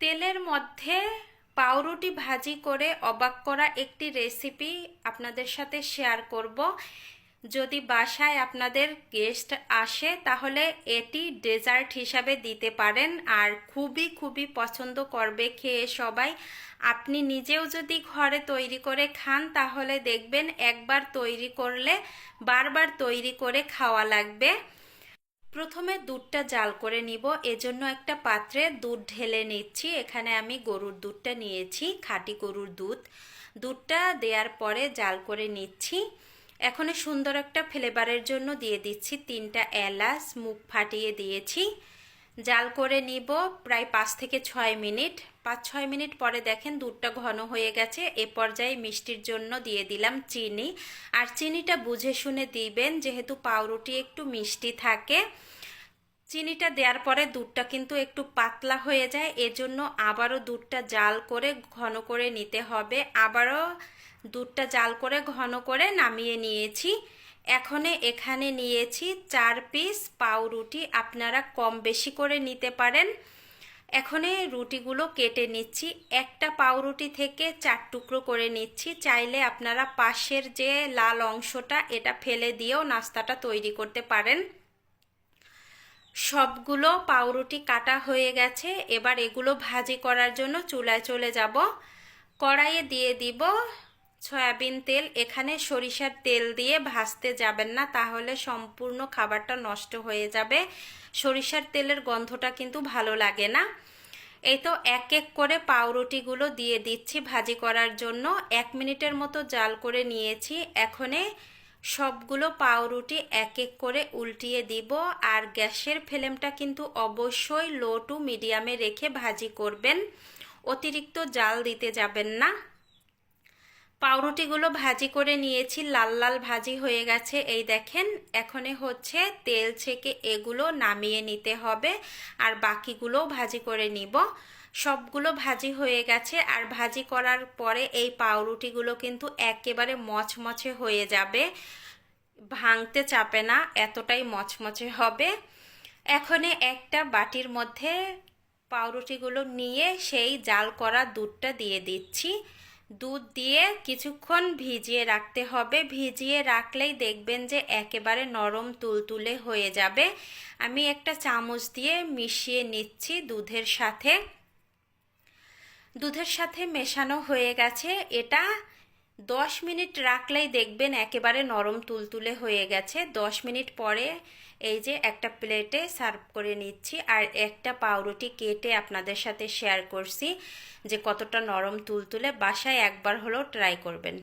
তেলের মধ্যে পাউরুটি ভাজি করে অবাক করা একটি রেসিপি আপনাদের সাথে শেয়ার করব। যদি বাসায় আপনাদের গেস্ট আসে, তাহলে এটি ডেজার্ট হিসাবে দিতে পারেন। আর খুবই খুবই পছন্দ করবে খেয়ে সবাই। আপনি নিজেও যদি ঘরে তৈরি করে খান, তাহলে দেখবেন একবার তৈরি করলে বারবার তৈরি করে খাওয়া লাগবে। প্রথমে দুধটা জাল করে নিব। এজন্য একটা পাত্রে দুধ ঢেলে নিচ্ছি। এখানে আমি গরুর দুধটা নিয়েছি, খাঁটি গরুর দুধ। দুধটা দেওয়ার পরে জাল করে নিচ্ছি। এখন সুন্দর একটা ফ্লেভারের জন্য দিয়ে দিচ্ছি। তিনটা এলাচ মুখ ফাটিয়ে দিয়েছি। জাল করে নিব প্রায় পাঁচ থেকে ছয় মিনিট। পাঁচ, ছয় মিনিট পরে দেখেন দুধটা ঘন হয়ে গেছে। এ পর্যায়ে মিষ্টির জন্য দিয়ে দিলাম চিনি। আর চিনিটা বুঝে শুনে দিবেন, যেহেতু পাউরুটি একটু মিষ্টি থাকে। চিনিটা দেওয়ার পরে দুধটা কিন্তু একটু পাতলা হয়ে যায়। এজন্য আবারও দুধটা জাল করে ঘন করে নিতে হবে। আবারও দুধটা জাল করে ঘন করে নামিয়ে নিয়েছি। এখন এখানে নিয়েছি চার পিস পাউরুটি। আপনারা কম বেশি করে নিতে পারেন। এখন রুটিগুলো কেটে নিচ্ছি। একটা পাউরুটি থেকে চার টুকরো করে নিচ্ছি। চাইলে আপনারা পাশের যে লাল অংশটা, এটা ফেলে দিয়েও নাস্তাটা তৈরি করতে পারেন। সবগুলো পাউরুটি কাটা হয়ে গেছে। এবার এগুলো ভাজি করার জন্য চুলায় চলে যাব। কড়াইয়ে দিয়ে দিব সয়াবিন তেল, এখানে সরিষার তেল দিয়ে ভাজতে যাবেন না, তাহলে সম্পূর্ণ খাবারটা নষ্ট হয়ে যাবে। সরিষার তেলের গন্ধটা কিন্তু ভালো লাগে না। এই তো এক এক করে পাউরুটিগুলো দিয়ে দিচ্ছি ভাজি করার জন্য। এক মিনিটের মতো জাল করে নিয়েছি। এখনে সবগুলো পাউরুটি এক এক করে উল্টিয়ে দিব। আর গ্যাসের ফ্লেমটা কিন্তু অবশ্যই লো টু মিডিয়ামে রেখে ভাজি করবেন। অতিরিক্ত জাল দিতে যাবেন না। পাউরুটিগুলো ভাজি করে নিয়েছি, লাল লাল ভাজি হয়ে গেছে। এই দেখেন, এখনে হচ্ছে তেল ছেঁকে এগুলো নামিয়ে নিতে হবে আর বাকিগুলোও ভাজি করে নিব। সবগুলো ভাজি হয়ে গেছে আর ভাজি করার পরে এই পাউরুটিগুলো কিন্তু একেবারে মচমচে হয়ে যাবে। ভাঙতে চাপে না, এতটাই মচমচে হবে। এখনে একটা বাটির মধ্যে পাউরুটিগুলো নিয়ে সেই জাল করা দুধটা দিয়ে দিচ্ছি। দুধ দিয়ে কিছুক্ষণ ভিজিয়ে রাখতে হবে। ভিজিয়ে রাখলেই দেখবেন যে একেবারে নরম তুলতুলে হয়ে যাবে। আমি একটা চামচ দিয়ে মিশিয়ে নিচ্ছি দুধের সাথে। দুধের সাথে মেশানো হয়ে গেছে। এটা দশ মিনিট রাখলেই দেখবেন একেবারে নরম তুলতুলে হয়ে গেছে। দশ মিনিট পরে এই যে একটা প্লেটে সার্ভ করে নিচ্ছি আর একটা পাউরুটি কেটে আপনাদের সাথে শেয়ার করছি যে কতটা নরম তুলতুলে। বাসায় একবার হলেও ট্রাই করবেন।